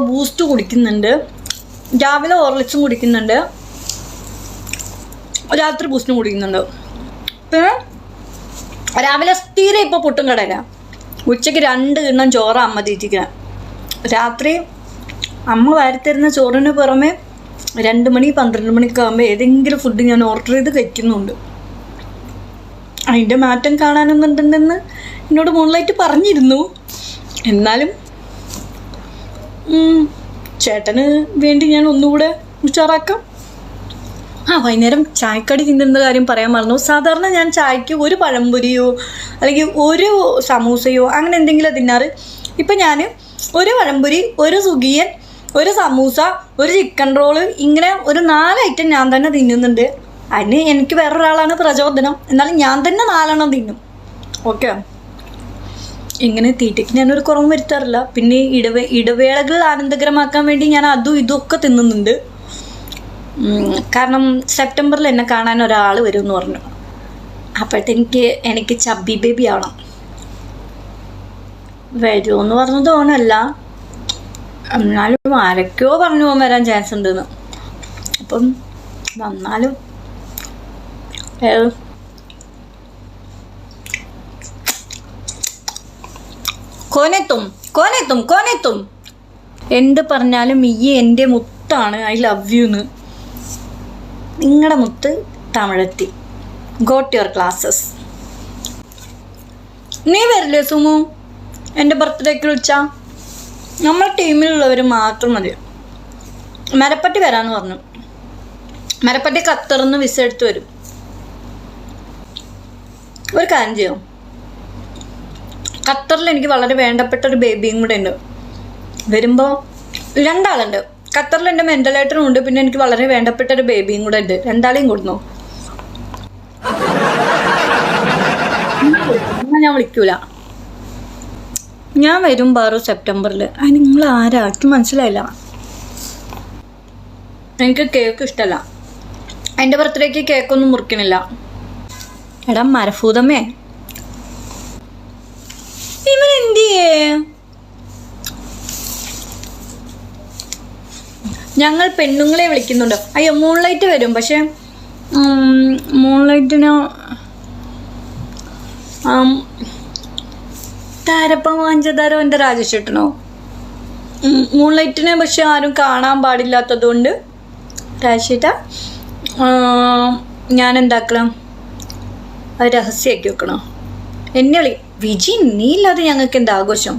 Boost കുടിക്കുന്നുണ്ട്. രാവിലെ ഓർലിച്ചും കുടിക്കുന്നുണ്ട്. രാത്രി ബൂസ്റ്റും കുടിക്കുന്നുണ്ട്. പിന്നെ രാവിലെ സ്ഥിരം ഇപ്പോൾ പുട്ടും കടല. ഉച്ചയ്ക്ക് രണ്ട് കിണ്ണം ചോറ് അമ്മ തീറ്റിക്കണം രാത്രി അമ്മ വാരിത്തരുന്ന ചോറിന് പുറമെ രണ്ട് മണി പന്ത്രണ്ട് മണിയൊക്കെ ആകുമ്പോൾ ഏതെങ്കിലും ഫുഡ് ഞാൻ ഓർഡർ ചെയ്ത് കഴിക്കുന്നുണ്ട്. അതിന്റെ മാറ്റം കാണാനൊന്നുണ്ടെന്ന് എന്നോട് മുകളിലായിട്ട് പറഞ്ഞിരുന്നു. എന്നാലും ചേട്ടന് വേണ്ടി ഞാൻ ഒന്നുകൂടെ ഉഷാറാക്കാം. ആ വൈകുന്നേരം ചായക്കടി തിന്നുന്ന കാര്യം പറയാൻ മറന്നു. സാധാരണ ഞാൻ ചായക്ക് ഒരു പഴംപൊരിയോ അല്ലെങ്കിൽ ഒരു സമൂസയോ അങ്ങനെ എന്തെങ്കിലും തിന്നാറ്. ഇപ്പം ഞാൻ ഒരു പഴംപൊരി ഒരു സുഖിയൻ ഒരു സമൂസ ഒരു ചിക്കൻ റോൾ ഇങ്ങനെ ഒരു നാല് ഐറ്റം ഞാൻ തന്നെ തിന്നുന്നുണ്ട്. അതിന് എനിക്ക് വേറൊരാളാണ് പ്രചോദനം. എന്നാലും ഞാൻ തന്നെ നാലെണ്ണം തിന്നും. ഓക്കെ ഇങ്ങനെ തീറ്റയ്ക്ക് ഞാനൊരു കുറവും വരുത്താറില്ല. പിന്നെ ഇടവേ ഇടവേളകൾ ആനന്ദകരമാക്കാൻ വേണ്ടി ഞാൻ അതും ഇതൊക്കെ തിന്നുന്നുണ്ട്. കാരണം സെപ്റ്റംബറിൽ എന്നെ കാണാൻ ഒരാൾ വരും എന്ന് പറഞ്ഞു. അപ്പോഴത്തേക്ക് എനിക്ക് ചബ്ബി ബേബി ആവണം. വരുമെന്ന് പറഞ്ഞത് തോന്നല്ല എന്നാലും ആരൊക്കെയോ പറഞ്ഞു പോകാൻ വരാൻ ചാൻസ് ഉണ്ടെന്ന്. അപ്പം വന്നാലും കോനെത്തും കോനെത്തും കോനെത്തും. എന്ത് പറഞ്ഞാലും ഈ എന്റെ മുത്താണ് ഐ ലവ് യു എന്ന് നിങ്ങളുടെ മുത്ത് തമിഴെത്തി. ഗോട്ട് യുവർ ക്ലാസ്സസ് നീ വരില്ലേ സുമു? എന്റെ ബർത്ത്ഡേക്ക് വിളിച്ചാ. നമ്മളെ ടീമിലുള്ളവർ മാത്രം മതി. മരപ്പട്ടി വരാന്ന് പറഞ്ഞു. മരപ്പട്ടി ഖത്തറിന്ന് വിസ എടുത്ത് വരും. ഒരു കാര്യം ചെയ്യും? ഖത്തറിൽ എനിക്ക് വളരെ വേണ്ടപ്പെട്ട ഒരു ബേബിയും കൂടെ ഉണ്ട്. വരുമ്പോൾ രണ്ടാളുണ്ട്. ഖത്തറിൽ എന്റെ മെന്റലായിട്ടും ഉണ്ട് പിന്നെ എനിക്ക് വളരെ വേണ്ടപ്പെട്ട ഒരു ബേബിയും കൂടെ ഉണ്ട്. രണ്ടാളെയും കൊടുന്നു? ഞാൻ വിളിക്കൂല. ഞാൻ വരും ബാറു സെപ്റ്റംബറിൽ അത് നിങ്ങൾ ആരാക്കും മനസ്സിലായില്ല. എനിക്ക് കേക്ക് ഇഷ്ടമല്ല എന്റെ ബർത്ത്ഡേക്ക് കേക്കൊന്നും മുറിക്കണില്ല. എടാ മരഭൂതമേ ഞങ്ങൾ പെണ്ണുങ്ങളെ വിളിക്കുന്നുണ്ട്. അയ്യോ മൂൺലൈറ്റ് വരും. പക്ഷെ മൂൺലൈറ്റിന് താരപ്പം വാഞ്ചതാരോ എന്റെ രാജേഷേട്ടനോ മൂൺലൈറ്റിനെ പക്ഷെ ആരും കാണാൻ പാടില്ലാത്തത് കൊണ്ട് രാജേട്ട ഞാൻ എന്താക്കണം അത് രഹസ്യമാക്കി വെക്കണോ? എന്നെ വിളി വിജി നീ ഇല്ലാതെ ഞങ്ങൾക്ക് എന്താ ആഘോഷം?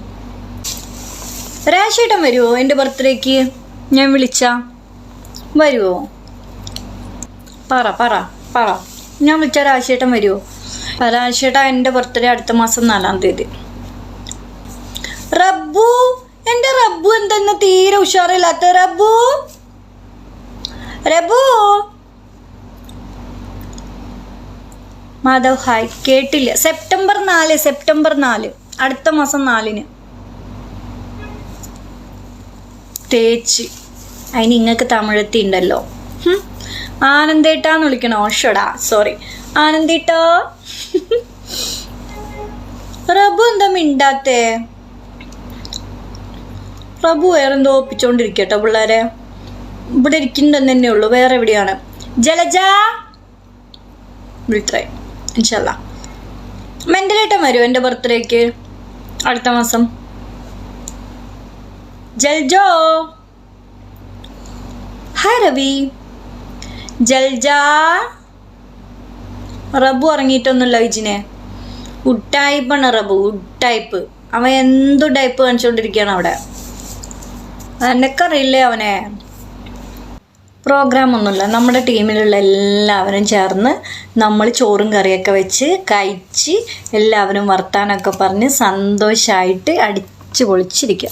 രാശേട്ടൻ വരുമോ എന്റെ ബർത്ത്ഡേക്ക്? ഞാൻ വിളിച്ച. വരുമോ പറ പറ പറ. ഞാൻ വിളിച്ച രാശേട്ടൻ വരുമോ രാശേട്ട എന്റെ ബർത്ത്ഡേ അടുത്ത മാസം നാലാം തീയതി. റബ്ബു എന്റെ റബ്ബു എന്തെന്ന് തീരെ ഉഷാറില്ലാത്ത റബ്ബു? റബ്ബു മാധവ് ഹായ്. കേട്ടില്ല. സെപ്റ്റംബർ നാല് സെപ്റ്റംബർ നാല്. അടുത്ത മാസം നാലിന്. തേച്ച്. അതിന് നിങ്ങൾക്ക് തമിഴത്തി ഉണ്ടല്ലോ. ആനന്ദേട്ടാന്ന് വിളിക്കണോ? ഷടാ സോറി ആനന്ദേട്ടോ. റബു എന്താ മിണ്ടാത്തേ? റബു വേറെന്തോ ഒപ്പിച്ചോണ്ടിരിക്കട്ടോ പിള്ളേരെ. ഇവിടെ ഇരിക്കുന്നുണ്ടെന്ന് തന്നെ ഉള്ളൂ. വേറെ എവിടെയാണ്? ജലജ? വിളിത്രേ. ഇൻഷല്ല മെന്റലേട്ടൻ വരുമോ എന്റെ ബർത്ത്ഡേക്ക് അടുത്ത മാസം. ജൽജോ. ഹായ് രവി ജൽജ. റബു ഇറങ്ങിയിട്ടൊന്നുമില്ല വിജിനെ. ഉട്ടായ്പാണ് റബു ഉട്ടായ്പ് അവൻ എന്തു ടൈപ്പ് കാണിച്ചുകൊണ്ടിരിക്കുകയാണ് അവിടെ. എനക്കറിയില്ലേ അവനെ? പ്രോഗ്രാം ഒന്നുമില്ല. നമ്മുടെ ടീമിലുള്ള എല്ലാവരും ചേർന്ന് നമ്മൾ ചോറും കറിയൊക്കെ വെച്ച് കഴിച്ച് എല്ലാവരും വർത്താനമൊക്കെ പറഞ്ഞ് സന്തോഷമായിട്ട് അടിച്ചു പൊളിച്ചിരിക്കുക